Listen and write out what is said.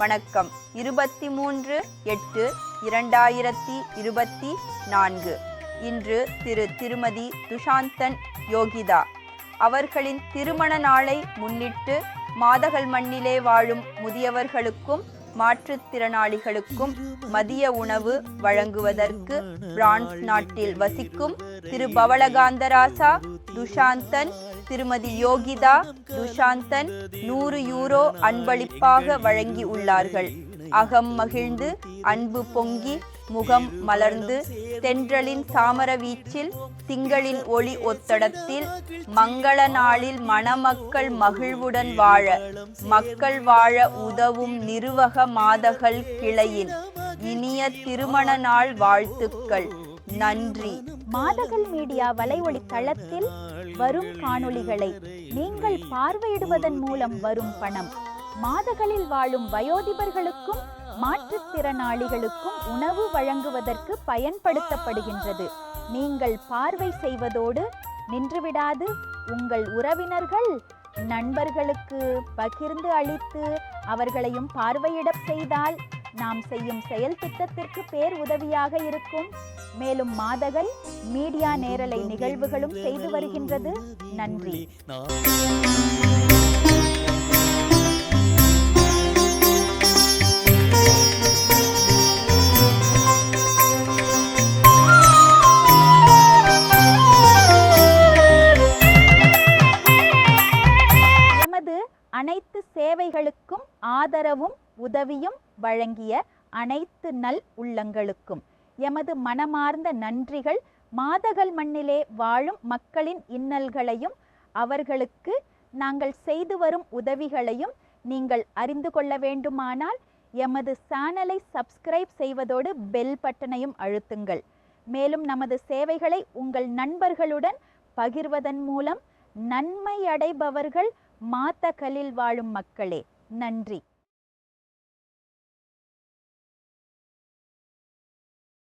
வணக்கம். இருபத்தி மூன்று எட்டு இரண்டாயிரத்தி இருபத்தி நான்கு. இன்று திரு திருமதி துஷாந்தன் யோகிதா. அவர்களின் திருமண நாளை முன்னிட்டு மாதகள் மண்ணிலே வாழும் முதியவர்களுக்கும் மாற்றுத்திறனாளிகளுக்கும் மதிய உணவு வழங்குவதற்கு பிரான்ஸ் நாட்டில் வசிக்கும் திரு பவளகாந்தராசா துஷாந்தன் திருமதி யோகிதா துஷாந்தன் நூறு யூரோ அன்பளிப்பாக வழங்கி உள்ளார்கள். அகம் மகிழ்ந்து அன்பு பொங்கி முகம் மலர்ந்து தென்றலின் சாமர வீச்சில் திங்களின் ஒளி ஒத்தடத்தில் மங்கள நாளில் மணமக்கள் மகிழ்வுடன் வாழ மக்கள் வாழ உதவும் நிருவக மாதகள் கிளையின் இனிய திருமண நாள் வாழ்த்துக்கள். நன்றி. மாதகள் மீடியா வலைஒளி தளத்தில் வரும் காணொளிகளை நீங்கள் பார்வையிடுவதன் மூலம் வரும் பணம். மாதகளில் வாழும் வயோதிபர்களுக்கும் மாற்றுத்திறனாளிகளுக்கும் உணவு வழங்குவதற்கு பயன்படுத்தப்படுகின்றது. நீங்கள் பார்வை செய்வதோடு நின்றுவிடாது. உங்கள் உறவினர்கள் நண்பர்களுக்கு பகிர்ந்து அளித்து அவர்களையும் பார்வையிடப் செய்தால் நாம் செய்யும் செயல் திட்டத்திற்கு பேர் உதவியாக இருக்கும். மேலும் மாதகள் மீடியா நேரலை நிகழ்வுகளும் செய்து வருகின்றது. நன்றி. அனைத்து சேவைகளுக்கும் ஆதரவும் உதவியும் வழங்கிய அனைத்து நல் உள்ளங்களுக்கும். எமது மனமார்ந்த நன்றிகள். மாதகள் மண்ணிலே வாழும் மக்களின் இன்னல்களையும் அவர்களுக்கு நாங்கள் செய்து வரும் உதவிகளையும் நீங்கள் அறிந்து கொள்ள வேண்டுமானால் எமது சேனலை சப்ஸ்கிரைப் செய்வதோடு பெல் பட்டனையும் அழுத்துங்கள். மேலும் நமது சேவைகளை உங்கள் நண்பர்களுடன் பகிர்வதன் மூலம் நன்மை அடைபவர்கள் மாத்தகலில் வாழும் மக்களே நன்றி.